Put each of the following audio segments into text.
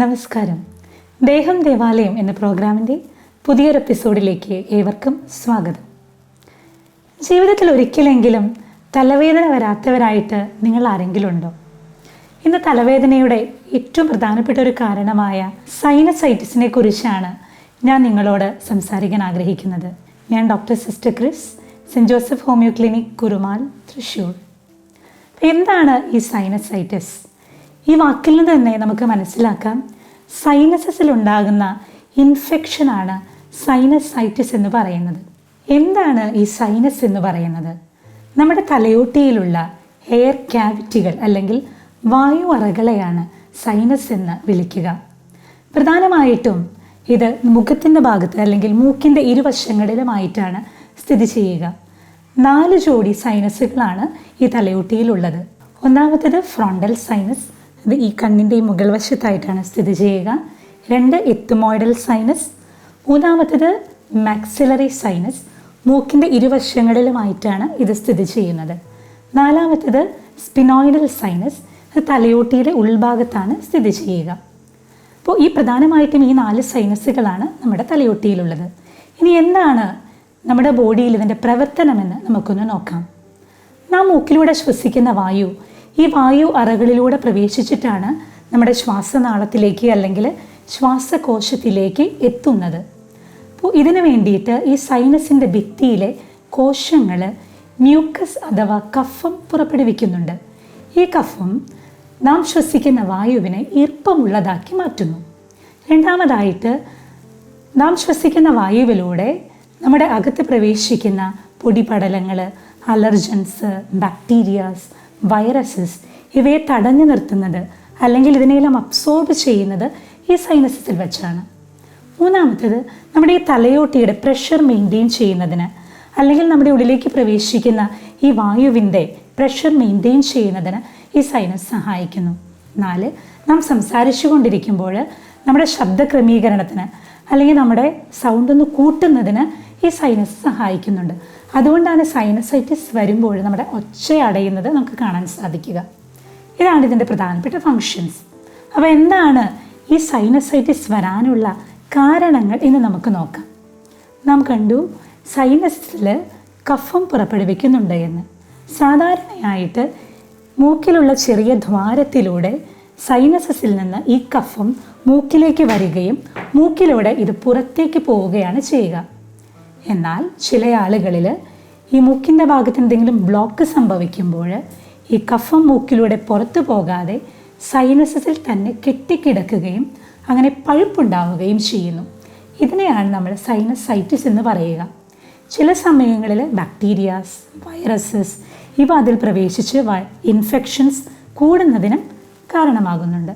നമസ്കാരം. ദേഹം ദേവാലയം എന്ന പ്രോഗ്രാമിന്റെ പുതിയൊരു എപ്പിസോഡിലേക്ക് ഏവർക്കും സ്വാഗതം. ജീവിതത്തിൽ ഒരിക്കലെങ്കിലും തലവേദന വരാത്തവരായിട്ട് നിങ്ങൾ ആരെങ്കിലും ഉണ്ടോ ഇന്ന് തലവേദനയുടെ ഏറ്റവും പ്രധാനപ്പെട്ട ഒരു കാരണമായ സൈനസൈറ്റിസിനെ കുറിച്ചാണ് ഞാൻ നിങ്ങളോട് സംസാരിക്കാൻ ആഗ്രഹിക്കുന്നത്. ഞാൻ doctor sister Chris saint Joseph homeo clinic Kurumal Thrissur എന്താണ് ഈ സൈനസൈറ്റിസ് ഈ വാക്കിൽ നിന്ന് തന്നെ നമുക്ക് മനസ്സിലാക്കാം. സൈനസസിൽ ഉണ്ടാകുന്ന ഇൻഫെക്ഷനാണ് സൈനസൈറ്റിസ് എന്ന് പറയുന്നത്. എന്താണ് ഈ സൈനസ് എന്ന് പറയുന്നത്? നമ്മുടെ തലയോട്ടിയിലുള്ള എയർ ക്യാവിറ്റികൾ അല്ലെങ്കിൽ വായു അറകളെയാണ് സൈനസ് എന്ന് വിളിക്കുക. പ്രധാനമായിട്ടും ഇത് മുഖത്തിന്റെ ഭാഗത്ത് അല്ലെങ്കിൽ മൂക്കിന്റെ ഇരുവശങ്ങളിലുമായിട്ടാണ് സ്ഥിതി ചെയ്യുക. നാല് ജോഡി സൈനസുകളാണ് ഈ തലയോട്ടിയിലുള്ളത്. ഒന്നാമത്തേത് ഫ്രോണ്ടൽ സൈനസ് ഇത് ഈ കണ്ണിന്റെ ഈ മുകൾ വശത്തായിട്ടാണ് സ്ഥിതി ചെയ്യുക. രണ്ട് എത്തുമോയിഡൽ സൈനസ് മൂന്നാമത്തേത് മാക്സിലറി സൈനസ് മൂക്കിന്റെ ഇരുവശങ്ങളിലുമായിട്ടാണ് ഇത് സ്ഥിതി ചെയ്യുന്നത്. നാലാമത്തേത് സ്പിനോയിഡൽ സൈനസ് തലയോട്ടിയിലെ തലയോട്ടിയുടെ ഉൾഭാഗത്താണ് സ്ഥിതി ചെയ്യുക. അപ്പോൾ ഈ പ്രധാനമായിട്ടും ഈ നാല് സൈനസുകളാണ് നമ്മുടെ തലയോട്ടിയിലുള്ളത്. ഇനി എന്താണ് നമ്മുടെ ബോഡിയിൽ ഇതിന്റെ പ്രവർത്തനമെന്ന് നമുക്കൊന്ന് നോക്കാം. നാം മൂക്കിലൂടെ ശ്വസിക്കുന്ന വായു ഈ വായു അറകളിലൂടെ പ്രവേശിച്ചിട്ടാണ് നമ്മുടെ ശ്വാസനാളത്തിലേക്ക് അല്ലെങ്കിൽ ശ്വാസകോശത്തിലേക്ക് എത്തുന്നത്. അപ്പോൾ ഇതിനു വേണ്ടിയിട്ട് ഈ സൈനസിന്റെ ഭിത്തിയിലെ കോശങ്ങൾ മ്യൂക്കസ് അഥവാ കഫം പുറപ്പെടുവിക്കുന്നുണ്ട്. ഈ കഫം നാം ശ്വസിക്കുന്ന വായുവിനെ ഈർപ്പമുള്ളതാക്കി മാറ്റുന്നു. രണ്ടാമതായിട്ട് നാം ശ്വസിക്കുന്ന വായുവിലൂടെ നമ്മുടെ അകത്ത് പ്രവേശിക്കുന്ന പൊടിപടലങ്ങൾ അലർജൻസ് ബാക്ടീരിയാസ് വൈറസസ് ഇവയെ തടഞ്ഞു നിർത്തുന്നത് അല്ലെങ്കിൽ ഇതിനെല്ലാം അബ്സോർബ് ചെയ്യുന്നത് ഈ സൈനസസിൽ വെച്ചാണ്. മൂന്നാമത്തേത് നമ്മുടെ ഈ തലയോട്ടിയുടെ പ്രഷർ മെയിന്റെയിൻ ചെയ്യുന്നതിന് അല്ലെങ്കിൽ നമ്മുടെ ഉള്ളിലേക്ക് പ്രവേശിക്കുന്ന ഈ വായുവിന്റെ പ്രഷർ മെയിന്റെയിൻ ചെയ്യുന്നതിന് ഈ സൈനസ് സഹായിക്കുന്നു. നാല് നാം സംസാരിച്ചു കൊണ്ടിരിക്കുമ്പോൾ നമ്മുടെ ശബ്ദ ക്രമീകരണത്തിന് അല്ലെങ്കിൽ നമ്മുടെ സൗണ്ട് ഒന്ന് കൂട്ടുന്നതിന് ഈ സൈനസ് സഹായിക്കുന്നുണ്ട്. അതുകൊണ്ടാണ് സൈനസൈറ്റിസ് വരുമ്പോൾ നമ്മുടെ ഒച്ച അടയുന്നത് നമുക്ക് കാണാൻ സാധിക്കുക. ഇതാണ് ഇതിന്റെ പ്രധാനപ്പെട്ട ഫങ്ഷൻസ് അപ്പോൾ എന്താണ് ഈ സൈനസൈറ്റിസ് വരാനുള്ള കാരണങ്ങൾ എന്ന് നമുക്ക് നോക്കാം. നാം കണ്ടു സൈനസിൽ കഫം പുറപ്പെടുവിക്കുന്നുണ്ട് എന്ന്. സാധാരണയായിട്ട് മൂക്കിലുള്ള ചെറിയ ദ്വാരത്തിലൂടെ സൈനസസിൽ നിന്ന് ഈ കഫം മൂക്കിലേക്ക് വരികയും മൂക്കിലൂടെ ഇത് പുറത്തേക്ക് പോവുകയാണ് ചെയ്യുക. എന്നാൽ ചില ആളുകളിൽ ഈ മൂക്കിന്റെ ഭാഗത്ത് എന്തെങ്കിലും ബ്ലോക്ക് സംഭവിക്കുമ്പോൾ ഈ കഫം മൂക്കിലൂടെ പുറത്തു പോകാതെ സൈനസസിൽ തന്നെ കെട്ടിക്കിടക്കുകയും അങ്ങനെ പഴുപ്പുണ്ടാവുകയും ചെയ്യുന്നു. ഇതിനെയാണ് നമ്മൾ സൈനസൈറ്റിസ് എന്ന് പറയുക. ചില സമയങ്ങളിൽ ബാക്ടീരിയാസ് വൈറസസ് ഇവ അതിൽ പ്രവേശിച്ച് ഇൻഫെക്ഷൻസ് കൂടുന്നതിനും കാരണമാകുന്നുണ്ട്.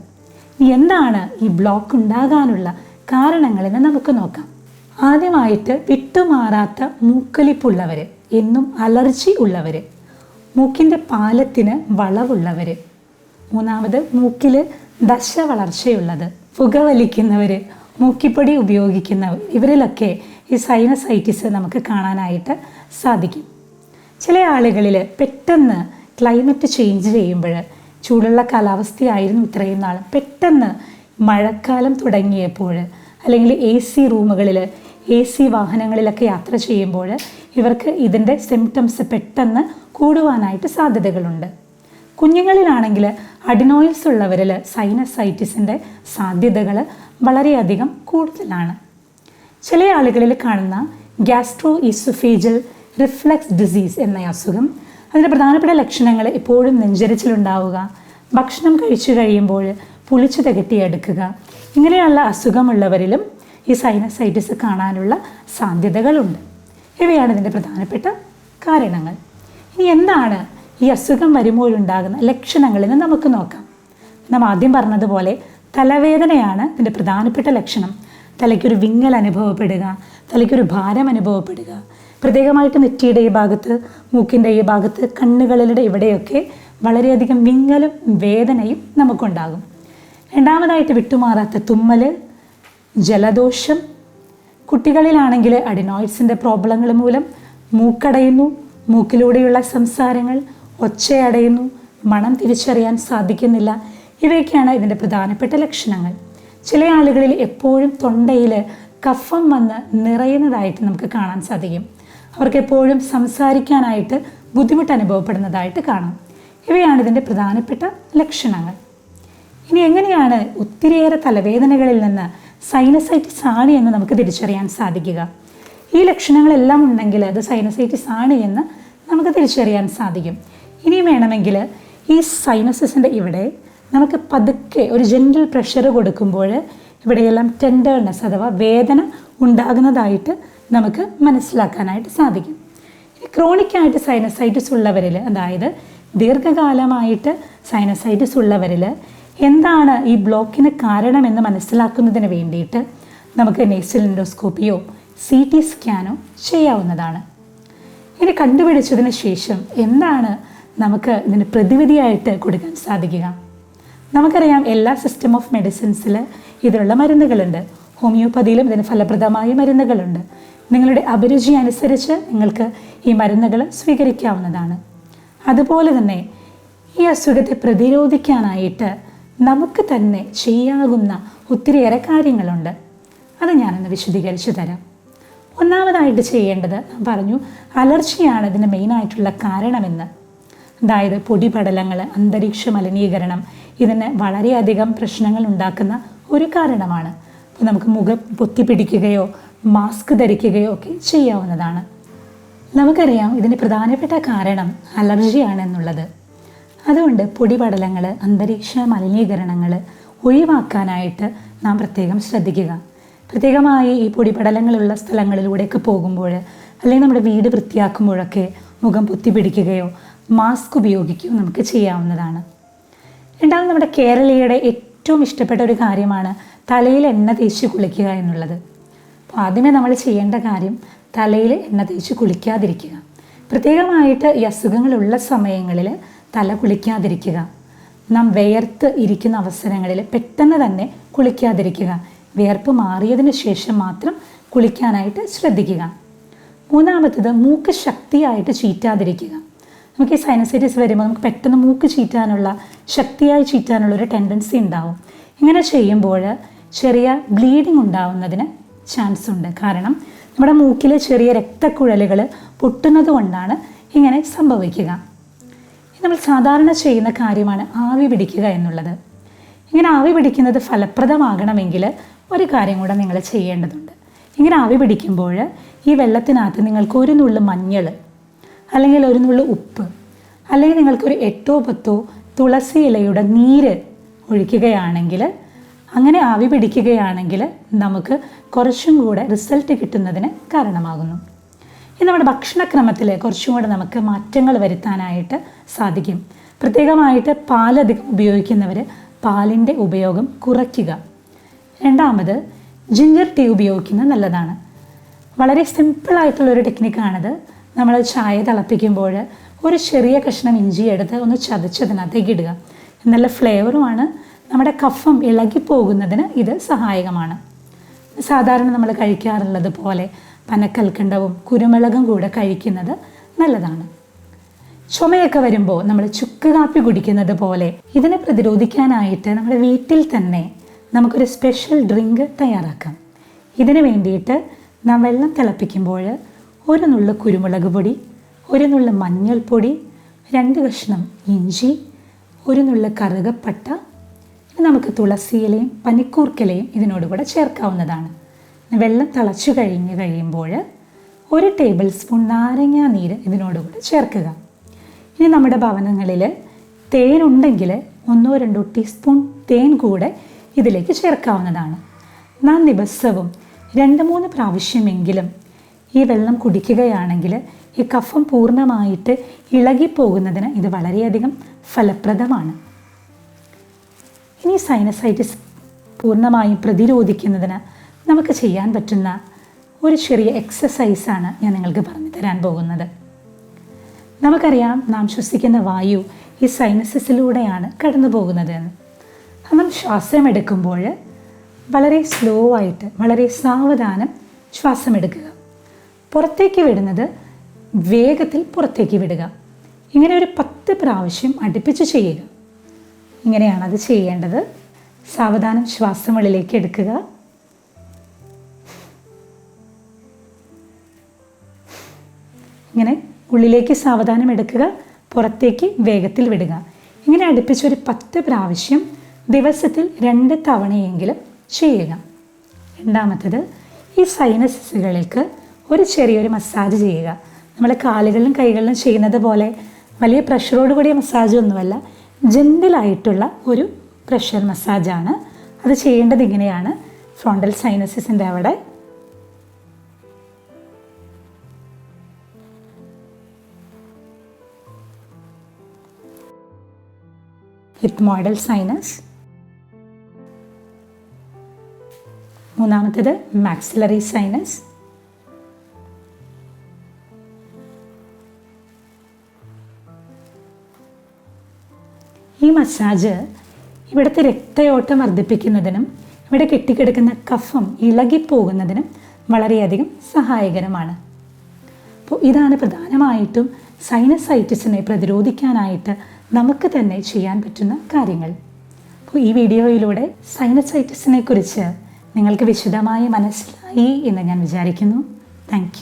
എന്താണ് ഈ ബ്ലോക്ക് ഉണ്ടാകാനുള്ള കാരണങ്ങളെന്ന് നമുക്ക് നോക്കാം. ആദ്യമായിട്ട് വിട്ടുമാറാത്ത മൂക്കലിപ്പുള്ളവർ എന്നും അലർജി ഉള്ളവർ മൂക്കിന്റെ പാലത്തിന് വളവുള്ളവർ മൂന്നാമത് മൂക്കിൽ ദശ വളർച്ചയുള്ളത് പുകവലിക്കുന്നവർ മൂക്കിപ്പൊടി ഉപയോഗിക്കുന്നവർ ഇവരിലൊക്കെ ഈ സൈനസൈറ്റിസ് നമുക്ക് കാണാനായിട്ട് സാധിക്കും. ചില ആളുകളിൽ പെട്ടെന്ന് ക്ലൈമറ്റ് ചേഞ്ച് ചെയ്യുമ്പോൾ ചൂടുള്ള കാലാവസ്ഥയായിരുന്നു ഇത്രയും നാൾ പെട്ടെന്ന് മഴക്കാലം തുടങ്ങിയപ്പോൾ അല്ലെങ്കിൽ എ സി റൂമുകളിൽ എ സി വാഹനങ്ങളിലൊക്കെ യാത്ര ചെയ്യുമ്പോൾ ഇവർക്ക് ഇതിന്റെ സിംറ്റംസ് പെട്ടെന്ന് കൂടുവാനായിട്ട് സാധ്യതകളുണ്ട്. കുഞ്ഞുങ്ങളിലാണെങ്കിൽ അഡിനോയിൽസ് ഉള്ളവരിൽ സൈനസൈറ്റിസിന്റെ സാധ്യതകൾ വളരെയധികം കൂടുതലാണ്. ചില ആളുകളിൽ കാണുന്ന ഗ്യാസ്ട്രോ ഇസുഫേജൽ റിഫ്ലക്സ് ഡിസീസ് എന്ന അസുഖം അതിന്റെ പ്രധാനപ്പെട്ട ലക്ഷണങ്ങൾ എപ്പോഴും നെഞ്ചരിച്ചിലുണ്ടാവുക ഭക്ഷണം കഴിച്ചു കഴിയുമ്പോൾ പുളിച്ചു തികട്ടിയെടുക്കുക ഇങ്ങനെയുള്ള അസുഖമുള്ളവരിലും ഈ സൈനസൈറ്റിസ് കാണാനുള്ള സാധ്യതകളുണ്ട്. ഇവയാണ് ഇതിന്റെ പ്രധാനപ്പെട്ട കാരണങ്ങൾ. ഇനി എന്താണ് ഈ അസുഖം വരുമ്പോഴുണ്ടാകുന്ന ലക്ഷണങ്ങളെന്ന് നമുക്ക് നോക്കാം. നാം ആദ്യം പറഞ്ഞതുപോലെ തലവേദനയാണ് ഇതിന്റെ പ്രധാനപ്പെട്ട ലക്ഷണം. തലയ്ക്കൊരു വിങ്ങൽ അനുഭവപ്പെടുക തലയ്ക്കൊരു ഭാരം അനുഭവപ്പെടുക. പ്രത്യേകമായിട്ട് നെറ്റിയുടെ ഈ ഭാഗത്ത് മൂക്കിന്റെ ഈ ഭാഗത്ത് കണ്ണുകളിലൂടെ ഇവിടെയൊക്കെ വളരെയധികം വിങ്ങലും വേദനയും നമുക്കുണ്ടാകും. രണ്ടാമതായിട്ട് വിട്ടുമാറാത്ത തുമ്മൽ ജലദോഷം. കുട്ടികളിലാണെങ്കിൽ അഡിനോയിഡ്സിന്റെ പ്രോബ്ലങ്ങൾ മൂലം മൂക്കടയുന്നു മൂക്കിലൂടെയുള്ള സംസാരങ്ങൾ ഒച്ചയടയുന്നു മണം തിരിച്ചറിയാൻ സാധിക്കുന്നില്ല. ഇവയൊക്കെയാണ് ഇതിന്റെ പ്രധാനപ്പെട്ട ലക്ഷണങ്ങൾ. ചില ആളുകളിൽ എപ്പോഴും തൊണ്ടയിൽ കഫം വന്ന് നിറയുന്നതായിട്ട് നമുക്ക് കാണാൻ സാധിക്കും. അവർക്ക് എപ്പോഴും സംസാരിക്കാനായിട്ട് ബുദ്ധിമുട്ട് അനുഭവപ്പെടുന്നതായിട്ട് കാണാം. ഇവയാണ് ഇതിന്റെ പ്രധാനപ്പെട്ട ലക്ഷണങ്ങൾ. ഇനി എങ്ങനെയാണ് ഒത്തിരിയേറെ തലവേദനകളിൽ നിന്ന് സൈനസൈറ്റിസ് ആണ് എന്ന് നമുക്ക് തിരിച്ചറിയാൻ സാധിക്കുക. ഈ ലക്ഷണങ്ങളെല്ലാം ഉണ്ടെങ്കിൽ അത് സൈനസൈറ്റിസ് ആണ് എന്ന് നമുക്ക് തിരിച്ചറിയാൻ സാധിക്കും. ഇനിയും വേണമെങ്കിൽ ഈ സൈനസിന്റെ ഇവിടെ നമുക്ക് പതുക്കെ ഒരു ജെന്റൽ പ്രഷർ കൊടുക്കുമ്പോൾ ഇവിടെയെല്ലാം ടെൻഡേർനെസ് അഥവാ വേദന ഉണ്ടാകുന്നതായിട്ട് നമുക്ക് മനസ്സിലാക്കാനായിട്ട് സാധിക്കും. ക്രോണിക്കായിട്ട് സൈനസൈറ്റിസ് ഉള്ളവരിൽ അതായത് ദീർഘകാലമായിട്ട് സൈനസൈറ്റിസ് ഉള്ളവരിൽ എന്താണ് ഈ ബ്ലോക്കിന് കാരണമെന്ന് മനസ്സിലാക്കുന്നതിന് വേണ്ടിയിട്ട് നമുക്ക് നെയ്സൽ എൻഡോസ്കോപ്പിയോ സി ടി സ്കാനോ ചെയ്യാവുന്നതാണ്. ഇത് കണ്ടുപിടിച്ചതിന് ശേഷം എന്താണ് നമുക്ക് ഇതിന് പ്രതിവിധിയായിട്ട് കൊടുക്കാൻ സാധിക്കുക? നമുക്കറിയാം എല്ലാ സിസ്റ്റം ഓഫ് മെഡിസിൻസിൽ ഇതിനുള്ള മരുന്നുകളുണ്ട്. ഹോമിയോപ്പതിയിലും ഇതിന് ഫലപ്രദമായ മരുന്നുകളുണ്ട്. നിങ്ങളുടെ അഭിരുചി അനുസരിച്ച് നിങ്ങൾക്ക് ഈ മരുന്നുകൾ സ്വീകരിക്കാവുന്നതാണ്. അതുപോലെ തന്നെ ഈ അസുഖത്തെ പ്രതിരോധിക്കാനായിട്ട് നമുക്ക് തന്നെ ചെയ്യാകുന്ന ഒത്തിരിയേറെ കാര്യങ്ങളുണ്ട്. അത് ഞാനൊന്ന് വിശദീകരിച്ചു തരാം. ഒന്നാമതായിട്ട് ചെയ്യേണ്ടത് പറഞ്ഞു അലർജിയാണ് ഇതിന് മെയിനായിട്ടുള്ള കാരണമെന്ന്. അതായത് പൊടിപടലങ്ങൾ അന്തരീക്ഷ മലിനീകരണം ഇതിന് വളരെയധികം പ്രശ്നങ്ങൾ ഉണ്ടാക്കുന്ന ഒരു കാരണമാണ്. അപ്പോൾ നമുക്ക് മുഖം പൊത്തിപ്പിടിക്കുകയോ മാസ്ക് ധരിക്കുകയോ ഒക്കെ ചെയ്യാവുന്നതാണ്. നമുക്കറിയാം ഇതിന് പ്രധാനപ്പെട്ട കാരണം അലർജിയാണ് എന്നുള്ളത്. അതുകൊണ്ട് പൊടിപടലങ്ങൾ അന്തരീക്ഷ മലിനീകരണങ്ങൾ ഒഴിവാക്കാനായിട്ട് നാം പ്രത്യേകം ശ്രദ്ധിക്കുക. പ്രത്യേകമായി ഈ പൊടിപടലങ്ങളുള്ള സ്ഥലങ്ങളിലൂടെയൊക്കെ പോകുമ്പോൾ അല്ലെങ്കിൽ നമ്മുടെ വീട് വൃത്തിയാക്കുമ്പോഴൊക്കെ മുഖം പൊത്തി പിടിക്കുകയോ മാസ്ക് ഉപയോഗിക്കുകയോ നമുക്ക് ചെയ്യാവുന്നതാണ്. രണ്ടാമത് നമ്മുടെ കേരളീയയുടെ ഏറ്റവും ഇഷ്ടപ്പെട്ട ഒരു കാര്യമാണ് തലയിൽ എണ്ണ തേച്ച് കുളിക്കുക എന്നുള്ളത്. അപ്പോൾ ആദ്യമേ നമ്മൾ ചെയ്യേണ്ട കാര്യം തലയിൽ എണ്ണ തേച്ച് കുളിക്കാതിരിക്കുക. പ്രത്യേകമായിട്ട് ഈ അസുഖങ്ങളുള്ള സമയങ്ങളിൽ തല കുളിക്കാതിരിക്കുക. നാം വിയർത്ത് ഇരിക്കുന്ന അവസരങ്ങളിൽ പെട്ടെന്ന് തന്നെ കുളിക്കാതിരിക്കുക. വിയർപ്പ് മാറിയതിന് ശേഷം മാത്രം കുളിക്കാനായിട്ട് ശ്രദ്ധിക്കുക. മൂന്നാമത്തത് മൂക്ക് ശക്തിയായിട്ട് ചീറ്റാതിരിക്കുക. നമുക്ക് ഈ സൈനസൈറ്റിസ് വരുമ്പോൾ നമുക്ക് പെട്ടെന്ന് മൂക്ക് ചീറ്റാനുള്ള ശക്തിയായി ചീറ്റാനുള്ള ഒരു ടെൻഡൻസി ഉണ്ടാവും. ഇങ്ങനെ ചെയ്യുമ്പോൾ ചെറിയ ബ്ലീഡിംഗ് ഉണ്ടാവുന്നതിന് ചാൻസ് ഉണ്ട്. കാരണം നമ്മുടെ മൂക്കിലെ ചെറിയ രക്തക്കുഴലുകൾ പൊട്ടുന്നത് കൊണ്ടാണ് ഇങ്ങനെ സംഭവിക്കുക. നമ്മൾ സാധാരണ ചെയ്യുന്ന കാര്യമാണ് ആവി പിടിക്കുക എന്നുള്ളത്. ഇങ്ങനെ ആവി പിടിക്കുന്നത് ഫലപ്രദമാകണമെങ്കിൽ ഒരു കാര്യം കൂടെ നിങ്ങൾ ചെയ്യേണ്ടതുണ്ട്. ഇങ്ങനെ ആവി പിടിക്കുമ്പോൾ ഈ വെള്ളത്തിനകത്ത് നിങ്ങൾക്ക് ഒരു നുള്ളു മഞ്ഞൾ അല്ലെങ്കിൽ ഒരു നുള്ളു ഉപ്പ് അല്ലെങ്കിൽ നിങ്ങൾക്കൊരു എട്ടോ പത്തോ തുളസി ഇലയുടെ നീര് ഒഴിക്കുകയാണെങ്കിൽ അങ്ങനെ ആവി പിടിക്കുകയാണെങ്കിൽ നമുക്ക് കുറച്ചും കൂടെ റിസൾട്ട് കിട്ടുന്നതിന് കാരണമാകുന്നു. നമ്മുടെ ഭക്ഷണക്രമത്തിൽ കുറച്ചും കൂടെ നമുക്ക് മാറ്റങ്ങൾ വരുത്താനായിട്ട് സാധിക്കും. പ്രത്യേകമായിട്ട് പാലധികം ഉപയോഗിക്കുന്നവർ പാലിന്റെ ഉപയോഗം കുറയ്ക്കുക. രണ്ടാമത് ജിഞ്ചർ ടീ ഉപയോഗിക്കുന്നത് നല്ലതാണ്. വളരെ സിമ്പിളായിട്ടുള്ളൊരു ടെക്നിക്കാണിത് നമ്മൾ ചായ തിളപ്പിക്കുമ്പോൾ ഒരു ചെറിയ കഷ്ണം ഇഞ്ചി എടുത്ത് ഒന്ന് ചതച്ചതിനകത്തേക്ക് ഇടുക. നല്ല ഫ്ലേവറുമാണ്. നമ്മുടെ കഫം ഇളകിപ്പോകുന്നതിന് ഇത് സഹായകമാണ്. സാധാരണ നമ്മൾ കഴിക്കാറുള്ളത് പോലെ പനക്കൽക്കണ്ടവും കുരുമുളകും കൂടെ കഴിക്കുന്നത് നല്ലതാണ്. ചുമയൊക്കെ വരുമ്പോൾ നമ്മൾ ചുക്ക് കാപ്പി കുടിക്കുന്നത് പോലെ ഇതിനെ പ്രതിരോധിക്കാനായിട്ട് നമ്മുടെ വീട്ടിൽ തന്നെ നമുക്കൊരു സ്പെഷ്യൽ ഡ്രിങ്ക് തയ്യാറാക്കാം. ഇതിന് വേണ്ടിയിട്ട് നാം വെള്ളം തിളപ്പിക്കുമ്പോൾ ഒരു നുള്ളു കുരുമുളക് പൊടി ഒരു നുള്ളു മഞ്ഞൾപ്പൊടി രണ്ട് കഷ്ണം ഇഞ്ചി ഒരു നുള്ളു കറുകപ്പട്ട നമുക്ക് തുളസിയിലയും പനിക്കൂർക്കലയും ഇതിനോട് കൂടെ ചേർക്കാവുന്നതാണ്. വെള്ളം തിളച്ചു കഴിഞ്ഞ് കഴിയുമ്പോൾ ഒരു ടേബിൾ സ്പൂൺ നാരങ്ങ നീര് ഇതിനോട് കൂടെ ചേർക്കുക. ഇനി നമ്മുടെ ഭവനങ്ങളിൽ തേൻ ഉണ്ടെങ്കിൽ ഒന്നോ രണ്ടോ ടീസ്പൂൺ തേൻ കൂടെ ഇതിലേക്ക് ചേർക്കാവുന്നതാണ്. നാം ദിവസവും രണ്ട് മൂന്ന് പ്രാവശ്യമെങ്കിലും ഈ വെള്ളം കുടിക്കുകയാണെങ്കിൽ ഈ കഫം പൂർണമായിട്ട് ഇളകിപ്പോകുന്നതിന് ഇത് വളരെയധികം ഫലപ്രദമാണ്. ഇനി സൈനസൈറ്റിസ് പൂർണമായും പ്രതിരോധിക്കുന്നതിന് നമുക്ക് ചെയ്യാൻ പറ്റുന്ന ഒരു ചെറിയ എക്സസൈസാണ് ഞാൻ നിങ്ങൾക്ക് പറഞ്ഞു തരാൻ പോകുന്നത്. നമുക്കറിയാം നാം ശ്വസിക്കുന്ന വായു ഈ സൈനസസിലൂടെയാണ് കടന്നു പോകുന്നത് എന്ന്. നാം ശ്വാസം എടുക്കുമ്പോൾ വളരെ സ്ലോ ആയിട്ട് വളരെ സാവധാനം ശ്വാസമെടുക്കുക. പുറത്തേക്ക് വിടുന്നത് വേഗത്തിൽ പുറത്തേക്ക് വിടുക. ഇങ്ങനെ ഒരു പത്ത് പ്രാവശ്യം അടുപ്പിച്ച് ചെയ്യുക. ഇങ്ങനെയാണ് അത് ചെയ്യേണ്ടത്. സാവധാനം ശ്വാസം ഉള്ളിലേക്ക് എടുക്കുക. ഉള്ളിലേക്ക് സാവധാനം എടുക്കുക പുറത്തേക്ക് വേഗത്തിൽ വിടുക. ഇങ്ങനെ അടുപ്പിച്ച് ഒരു പത്ത് പ്രാവശ്യം ദിവസത്തിൽ രണ്ട് തവണയെങ്കിലും ചെയ്യുക. രണ്ടാമത്തത് ഈ സൈനസുകൾക്ക് ഒരു ചെറിയൊരു മസാജ് ചെയ്യുക. നമ്മൾ കാലുകളിലും കൈകളിലും ചെയ്യുന്നത് പോലെ വലിയ പ്രഷറോട് കൂടിയ മസാജ് ഒന്നുമല്ല ജെന്റിലായിട്ടുള്ള ഒരു പ്രഷർ മസാജാണ്. അത് ചെയ്യേണ്ടത് ഇങ്ങനെയാണ്. ഫ്രോണ്ടൽ സൈനസിന്റെ അവിടെ ഹിപ്മോയിഡൽ സൈനസ് മൂന്നാമത്തേത് മാക്സിലറി സൈനസ് ഈ മസാജ് ഇവിടുത്തെ രക്തയോട്ടം വർദ്ധിപ്പിക്കുന്നതിനും ഇവിടെ കെട്ടിക്കിടക്കുന്ന കഫം ഇളകിപ്പോകുന്നതിനും വളരെയധികം സഹായകരമാണ്. അപ്പോൾ ഇതാണ് പ്രധാനമായിട്ടും സൈനസൈറ്റിസിനെ പ്രതിരോധിക്കാനായിട്ട് നമുക്ക് തന്നെ ചെയ്യാൻ പറ്റുന്ന കാര്യങ്ങൾ. അപ്പോൾ ഈ വീഡിയോയിലൂടെ സൈനസൈറ്റിസിനെ കുറിച്ച് നിങ്ങൾക്ക് വിശദമായി മനസ്സിലായി എന്ന് ഞാൻ വിചാരിക്കുന്നു. താങ്ക്